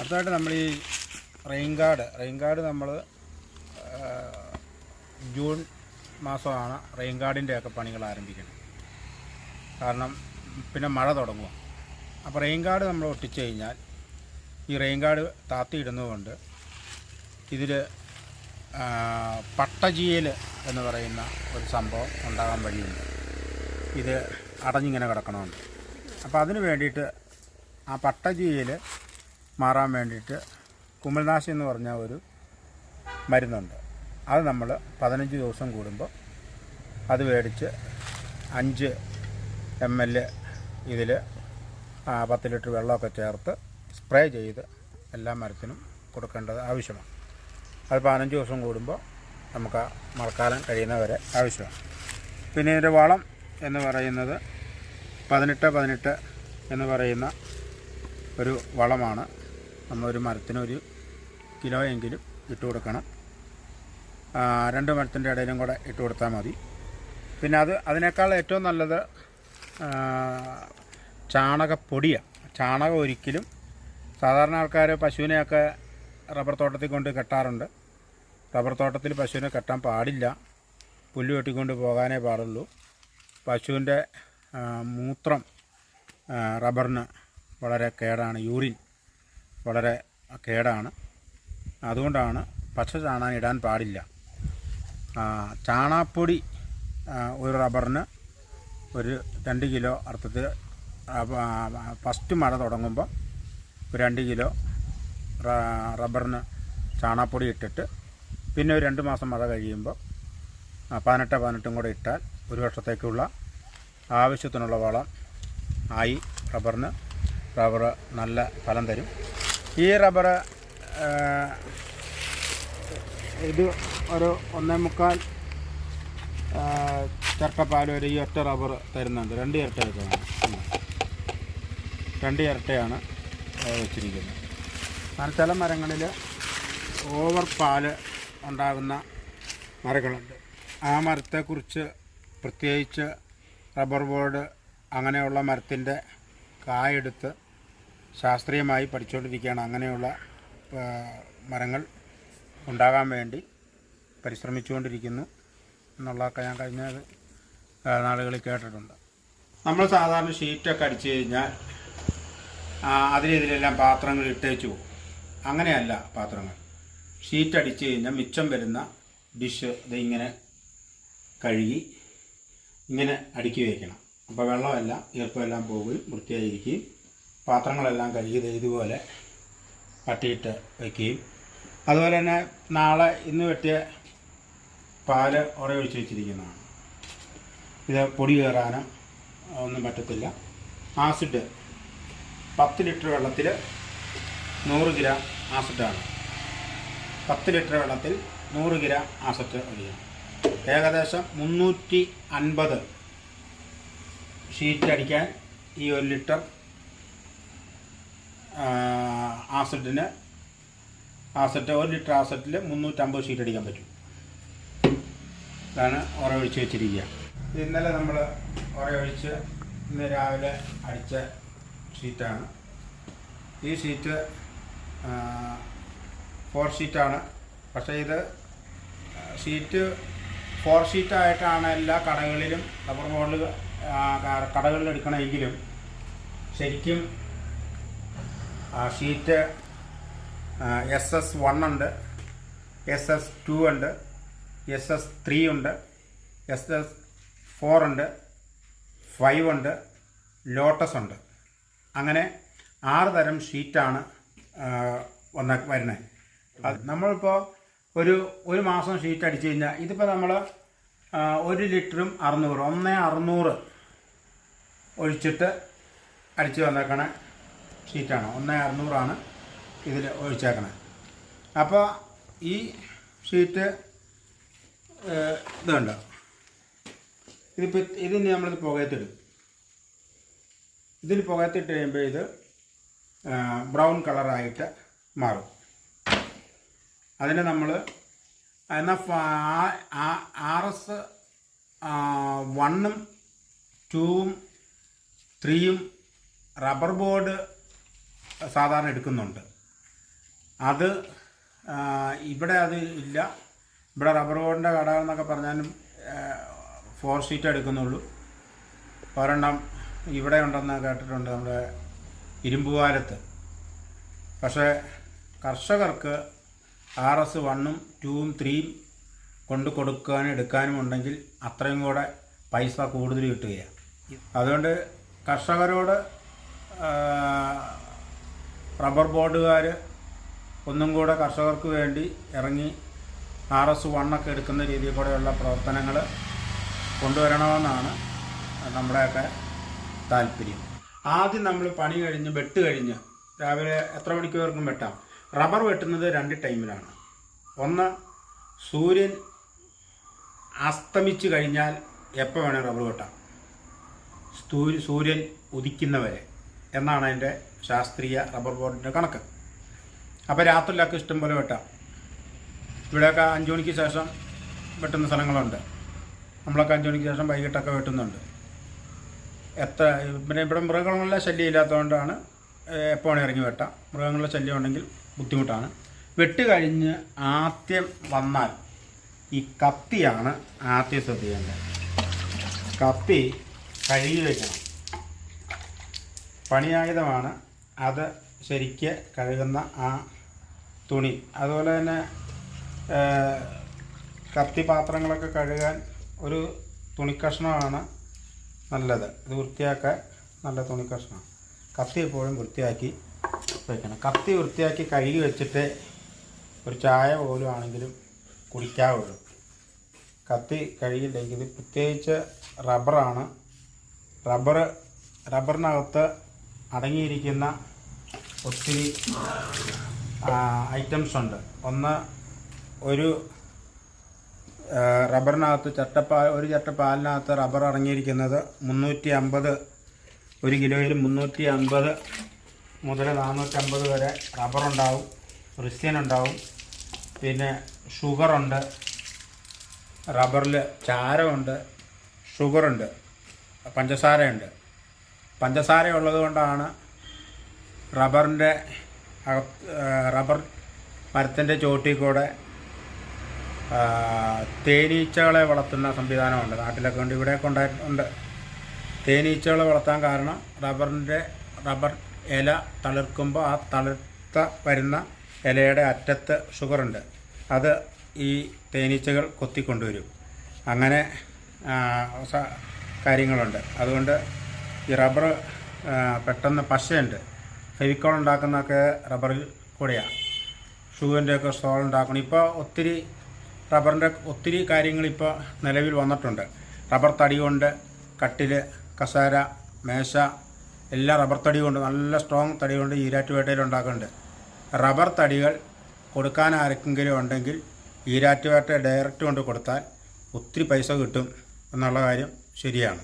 അടുത്തതായിട്ട് നമ്മൾ ഈ റെയിൻ ഗാർഡ് റെയിൻ ഗാർഡ് നമ്മൾ ജൂൺ മാസമാണ് റെയിൻ ഗാർഡിന്റെയൊക്കെ പണികൾ ആരംഭിക്കുന്നത്. കാരണം പിന്നെ മഴ തുടങ്ങുക. അപ്പോൾ റെയിൻ ഗാർഡ് നമ്മൾ ഒട്ടിച്ച് കഴിഞ്ഞാൽ ഈ റെയിൻ ഗാർഡ് താത്തിയിടുന്നതുകൊണ്ട് ഇതിൽ പട്ടജീയൽ എന്ന് പറയുന്ന ഒരു സംഭവം ഉണ്ടാകാൻ വഴിയുണ്ട്. ഇത് അടഞ്ഞിങ്ങനെ കിടക്കണമുണ്ട്. അപ്പോൾ അതിന് വേണ്ടിയിട്ട് ആ പട്ടജീയൽ മാറാൻ വേണ്ടിയിട്ട് കുമിൾനാശി എന്ന് പറഞ്ഞ ഒരു മരുന്നുണ്ട്. അത് നമ്മൾ പതിനഞ്ച് ദിവസം കൂടുമ്പോൾ അത് മേടിച്ച് അഞ്ച് എം എൽ ഇതിൽ പത്ത് ലിറ്റർ വെള്ളമൊക്കെ ചേർത്ത് സ്പ്രേ ചെയ്ത് എല്ലാ മരത്തിനും കൊടുക്കേണ്ടത് ആവശ്യമാണ്. അത് പതിനഞ്ച് ദിവസം കൂടുമ്പോൾ നമുക്ക് മഴക്കാലം കഴിയുന്നവരെ ആവശ്യമാണ്. പിന്നെ ഇതിന്റെ വളം എന്ന് പറയുന്നത് പതിനെട്ട് പതിനെട്ട് എന്ന് പറയുന്ന ഒരു വളമാണ് നമ്മളൊരു മരത്തിനൊരു കിലോ എങ്കിലും ഇട്ട് കൊടുക്കണം. രണ്ട് മരത്തിന്റെ ഇടയിലും കൂടെ ഇട്ട് കൊടുത്താൽ മതി. പിന്നെ അത് അതിനേക്കാൾ ഏറ്റവും നല്ലത് ചാണകപ്പൊടിയാണ് ചാണകം ഒരിക്കലും സാധാരണ ആൾക്കാർ പശുവിനെയൊക്കെ റബ്ബർ തോട്ടത്തിൽ കൊണ്ട് കെട്ടാറുണ്ട്. റബ്ബർ തോട്ടത്തിൽ പശുവിനെ കെട്ടാൻ പാടില്ല. പുല്ല് വെട്ടിക്കൊണ്ട് പോകാനേ പാടുള്ളൂ. പശുവിന്റെ മൂത്രം റബ്ബറിന് വളരെ കേടാണ്. യൂറിൻ. വളരെ കേടാണ്. അതുകൊണ്ടാണ് പച്ച ചാണാൻ ഇടാൻ പാടില്ല. ചാണാപ്പൊടി ഒരു റബ്ബറിന് ഒരു രണ്ട് കിലോ അർത്ഥത്തിൽ ഫസ്റ്റ് മഴ തുടങ്ങുമ്പോൾ ഒരു രണ്ട് കിലോ റബ്ബറിന് ചാണാപ്പൊടി ഇട്ടിട്ട് പിന്നെ ഒരു രണ്ട് മാസം മഴ കഴിയുമ്പോൾ പതിനെട്ട് പതിനെട്ടും കൂടെ ഇട്ടാൽ ഒരു വർഷത്തേക്കുള്ള ആവശ്യത്തിനുള്ള വളം ആയി റബ്ബറിന് റബ്ബർ നല്ല ഫലം തരും. ഈ റബ്ബർ ഇത് ഒരു ഒന്നേ മുക്കാൽ ചർക്കപ്പാൽ ഒരു ഈ ഒറ്റ റബ്ബർ തരുന്നുണ്ട്. രണ്ട് ഇരട്ടയാണ് രണ്ട് ഇരട്ടയാണ് വെച്ചിരിക്കുന്നത്. കാരണം ചില മരങ്ങളിൽ ഓവർ പാൽ ഉണ്ടാകുന്ന മരങ്ങളുണ്ട്. ആ മരത്തെക്കുറിച്ച് പ്രത്യേകിച്ച് റബ്ബർ ബോർഡ് അങ്ങനെയുള്ള മരത്തിന്റെ കായെടുത്ത് ശാസ്ത്രീയമായി പഠിച്ചുകൊണ്ടിരിക്കുകയാണ്. അങ്ങനെയുള്ള മരങ്ങൾ ഉണ്ടാകാൻ വേണ്ടി പരിശ്രമിച്ചുകൊണ്ടിരിക്കുന്നു എന്നുള്ളതൊക്കെ ഞാൻ കഴിഞ്ഞ നാളുകളിൽ കേട്ടിട്ടുണ്ട്. നമ്മൾ സാധാരണ ഷീറ്റൊക്കെ അടിച്ചു കഴിഞ്ഞാൽ അതിലെതിലെല്ലാം പാത്രങ്ങൾ ഇട്ടേച്ചു പോകും. അങ്ങനെയല്ല പാത്രങ്ങൾ. ഷീറ്റ് അടിച്ചു കഴിഞ്ഞാൽ മിച്ചം വരുന്ന ഡിഷ് ഇത് ഇങ്ങനെ കഴുകി ഇങ്ങനെ അടുക്കി വയ്ക്കണം. അപ്പോൾ വെള്ളമെല്ലാം ഈർപ്പമെല്ലാം പോവുകയും വൃത്തിയായിരിക്കുകയും പാത്രങ്ങളെല്ലാം കഴുകി ഇതുപോലെ പട്ടിയിട്ട് വയ്ക്കുകയും അതുപോലെ തന്നെ നാളെ ഇന്ന് വെട്ടിയ പാൽ പാൽ ഉറയൊഴിച്ച് വെച്ചിരിക്കുന്നതാണ്. ഇത് പൊടി കയറാനോ ഒന്നും പറ്റത്തില്ല. ആസിഡ് പത്ത് ലിറ്റർ വെള്ളത്തിൽ നൂറ് ഗ്രാം ആസിഡാണ് പത്ത് ലിറ്റർ വെള്ളത്തിൽ നൂറ് ഗ്രാം ആസിഡ് ഒഴിക്കണം ഏകദേശം മുന്നൂറ്റി അൻപത് ഷീറ്റ് അടിക്കാൻ ഈ ഒരു ലിറ്റർ ആ, ആസറ്റ് ഒരു ലിറ്റർ ആസറ്റിൽ മുന്നൂറ്റമ്പത് ഷീറ്റ് അടിക്കാൻ പറ്റും. ഇതാണ് ഉറയൊഴിച്ച് വെച്ചിരിക്കുക. ഇന്നലെ നമ്മൾ ഉറയൊഴിച്ച് ഇന്ന് രാവിലെ അടിച്ച ഷീറ്റാണ് ഈ ഷീറ്റ് ഫോർ ഷീറ്റാണ് പക്ഷേ ഇത് ഷീറ്റ് ഫോർ ഷീറ്റായിട്ടാണ് എല്ലാ കടകളിലും റബ്ബർ ബോർഡിൽ കടകളിൽ എടുക്കണമെങ്കിലും ശരിക്കും ഷീറ്റ് എസ് എസ് വൺ ഉണ്ട് എസ് എസ് ടു ഉണ്ട് എസ് എസ് ത്രീ ഉണ്ട് എസ് എസ് ഫോർ ഉണ്ട് ഫൈവ് ഉണ്ട് ലോട്ടസ് ഉണ്ട്. അങ്ങനെ ആറ് തരം ഷീറ്റാണ് വന്ന വരുന്നത് അത് നമ്മളിപ്പോൾ ഒരു ഒരു മാസം ഷീറ്റ് അടിച്ചു കഴിഞ്ഞാൽ ഇതിപ്പോൾ നമ്മൾ ഒരു ലിറ്ററും അറുന്നൂറ് ഒന്നേ അറുന്നൂറ് ഒഴിച്ചിട്ട് അടിച്ചു വന്നേക്കണ. ഷീറ്റാണ്. ഒന്നേ അറുന്നൂറാണ് ഇതിൽ ഒഴിച്ചേക്കണത് അപ്പോൾ ഈ ഷീറ്റ് ഇതുണ്ട് ഇത് ഇതിപ്പോൾ ഇതിന് നമ്മളിത് പുകയത്തിടും. ഇതിൽ പുകയത്തിട്ട് കഴിയുമ്പോൾ ഇത് ബ്രൗൺ കളറായിട്ട് മാറും. അതിനെ നമ്മൾ എന്നാൽ ആർ എസ് വണ്ണും ടൂവും ത്രീയും റബ്ബർ ബോർഡ് സാധാരണ എടുക്കുന്നുണ്ട്. അത് ഇവിടെ അത് ഇല്ല. ഇവിടെ റബ്ബർ ബോർഡിന്റെ കട എന്നൊക്കെ പറഞ്ഞാലും ഫോർ ഷീറ്റ് എടുക്കുന്നുള്ളൂ. ഒരെണ്ണം ഇവിടെ ഉണ്ടെന്ന് കേട്ടിട്ടുണ്ട് നമ്മുടെ ഇരുമ്പുപാലത്ത് പക്ഷേ കർഷകർക്ക് ആർ എസ് വണ്ണും ടൂവും ത്രീയും കൊണ്ട് കൊടുക്കാനും എടുക്കാനും ഉണ്ടെങ്കിൽ അത്രയും കൂടെ പൈസ കൂടുതൽ കിട്ടുകയാണ്. അതുകൊണ്ട് കർഷകരോട് റബ്ബർ ബോർഡുകാർ ഒന്നും കൂടെ കർഷകർക്ക് വേണ്ടി ഇറങ്ങി ആർ എസ് വണ്ണൊക്കെ എടുക്കുന്ന രീതിയിൽ കൂടെയുള്ള പ്രവർത്തനങ്ങൾ കൊണ്ടുവരണമെന്നാണ് നമ്മുടെയൊക്കെ താല്പര്യം. ആദ്യം നമ്മൾ പണി കഴിഞ്ഞ് വെട്ട് കഴിഞ്ഞ് രാവിലെ എത്ര മണിക്കൂർക്കും വെട്ടാം. റബ്ബർ വെട്ടുന്നത് രണ്ട് ടൈമിലാണ്. ഒന്ന് സൂര്യൻ അസ്തമിച്ചു കഴിഞ്ഞാൽ എപ്പോൾ വേണേൽ റബ്ബർ വെട്ടാം. സൂര്യൻ ഉദിക്കുന്നവരെ എന്നാണ് അതിന്റെ ശാസ്ത്രീയ റബ്ബർ ബോർഡിന്റെ കണക്ക്. അപ്പോൾ രാത്രിയിലൊക്കെ ഇഷ്ടംപോലെ വെട്ടാം. ഇവിടെയൊക്കെ അഞ്ച് മണിക്ക് ശേഷം വെട്ടുന്ന സ്ഥലങ്ങളുണ്ട്. നമ്മളൊക്കെ അഞ്ച് മണിക്ക് ശേഷം വൈകിട്ടൊക്കെ വെട്ടുന്നുണ്ട്. എത്ര പിന്നെ ഇവിടെ മൃഗങ്ങളുടെ ശല്യം ഇല്ലാത്തതുകൊണ്ടാണ് എപ്പോൾ ഇറങ്ങി വെട്ടാം. മൃഗങ്ങളുടെ ശല്യം ഉണ്ടെങ്കിൽ ബുദ്ധിമുട്ടാണ്. വെട്ട് കഴിഞ്ഞ് ആദ്യം വന്നാൽ ഈ കത്തിയാണ് ആദ്യം ശ്രദ്ധിക്കേണ്ടത്. കത്തി കഴുകി വയ്ക്കണം പണിയായുധമാണ് അത് ശരിക്ക് കഴുകുന്ന ആ തുണി. അതുപോലെ തന്നെ കത്തി പാത്രങ്ങളൊക്കെ കഴുകാൻ ഒരു തുണിക്കഷ്ണമാണ് നല്ലത്. ഇത് വൃത്തിയാക്കാൻ നല്ല തുണിക്കഷ്ണം. കത്തി എപ്പോഴും വൃത്തിയാക്കി വയ്ക്കണം കത്തി വൃത്തിയാക്കി കഴുകി വെച്ചിട്ട് ഒരു ചായ പോലും ആണെങ്കിലും കുടിക്കാവുള്ളൂ. കത്തി കഴുകിയില്ലെങ്കിൽ പ്രത്യേകിച്ച് റബ്ബറാണ്. റബ്ബർ റബ്ബറിനകത്ത് അടങ്ങിയിരിക്കുന്ന ഒത്തിരി ഐറ്റംസ് ഉണ്ട്. ഒന്ന് ഒരു റബ്ബറിനകത്ത് ചട്ടപ്പാ ഒരു ചട്ടപ്പാലിനകത്ത് റബ്ബർ അടങ്ങിയിരിക്കുന്നത് മുന്നൂറ്റി അമ്പത് ഒരു കിലോയിൽ മുന്നൂറ്റി അമ്പത് മുതൽ നാനൂറ്റമ്പത് വരെ റബ്ബറുണ്ടാവും റിസ്യൻ ഉണ്ടാവും. പിന്നെ ഷുഗറുണ്ട് റബ്ബറിൽ ചാരമുണ്ട്. ഷുഗറുണ്ട് പഞ്ചസാരയുണ്ട്. പഞ്ചസാര ഉള്ളത് കൊണ്ടാണ് റബ്ബറിന്റെ റബ്ബർ മരത്തിന്റെ ചോട്ടിൽ കൂടെ തേനീച്ചകളെ വളർത്തുന്ന സംവിധാനമുണ്ട് നാട്ടിലൊക്കെ ഉണ്ട്. ഇവിടെയൊക്കെ ഉണ്ടായിട്ടുണ്ട് തേനീച്ചകളെ വളർത്താൻ കാരണം റബ്ബറിന്റെ റബ്ബർ ഇല തളിർക്കുമ്പോൾ ആ തളിർത്ത വരുന്ന ഇലയുടെ അറ്റത്ത് ഷുഗറുണ്ട്. അത് ഈ തേനീച്ചകൾ കൊത്തിക്കൊണ്ടുവരും. അങ്ങനെ കാര്യങ്ങളുണ്ട്. അതുകൊണ്ട് ഈ റബ്ബർ പെട്ടെന്ന് പശയുണ്ട്. ഫെവിക്കോൾ ഉണ്ടാക്കുന്നതൊക്കെ റബ്ബറിൽ കൂടെയാണ് ഷൂവിന്റെ ഒക്കെ സ്റ്റോൾ ഉണ്ടാക്കണം. ഇപ്പോൾ ഒത്തിരി റബ്ബറിന്റെ ഒത്തിരി കാര്യങ്ങൾ ഇപ്പോൾ നിലവിൽ വന്നിട്ടുണ്ട്. റബ്ബർ തടി കൊണ്ട് കട്ടിൽ കസേര മേശ എല്ലാ റബ്ബർ തടി കൊണ്ട് നല്ല സ്ട്രോങ് തടി കൊണ്ട് ഈരാറ്റുപേട്ടയിൽ ഉണ്ടാക്കുന്നുണ്ട്. റബ്ബർ തടികൾ കൊടുക്കാൻ ആർക്കെങ്കിലും ഉണ്ടെങ്കിൽ ഈരാറ്റുപേട്ട ഡയറക്റ്റ് കൊണ്ട് കൊടുത്താൽ ഒത്തിരി പൈസ കിട്ടും എന്നുള്ള കാര്യം ശരിയാണ്.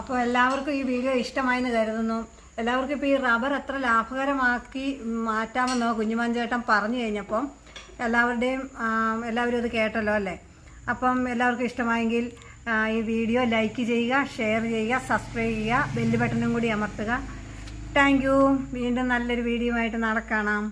അപ്പോൾ എല്ലാവർക്കും ഈ വീഡിയോ ഇഷ്ടമായെന്ന് കരുതുന്നു. എല്ലാവർക്കും ഇപ്പോൾ ഈ റബ്ബർ എത്ര ലാഭകരമാക്കി മാറ്റാമെന്നോ കുഞ്ഞുമാൻ ചേട്ടൻ പറഞ്ഞു കഴിഞ്ഞപ്പം എല്ലാവരുടെയും എല്ലാവരും അത് കേട്ടല്ലോ അല്ലേ? അപ്പം എല്ലാവർക്കും ഇഷ്ടമായെങ്കിൽ ഈ വീഡിയോ ലൈക്ക് ചെയ്യുക ഷെയർ ചെയ്യുക സബ്സ്ക്രൈബ് ചെയ്യുക ബെല്ല് ബട്ടണും കൂടി അമർത്തുക. താങ്ക് വീണ്ടും നല്ലൊരു വീഡിയോ ആയിട്ട് നാളെ കാണാം.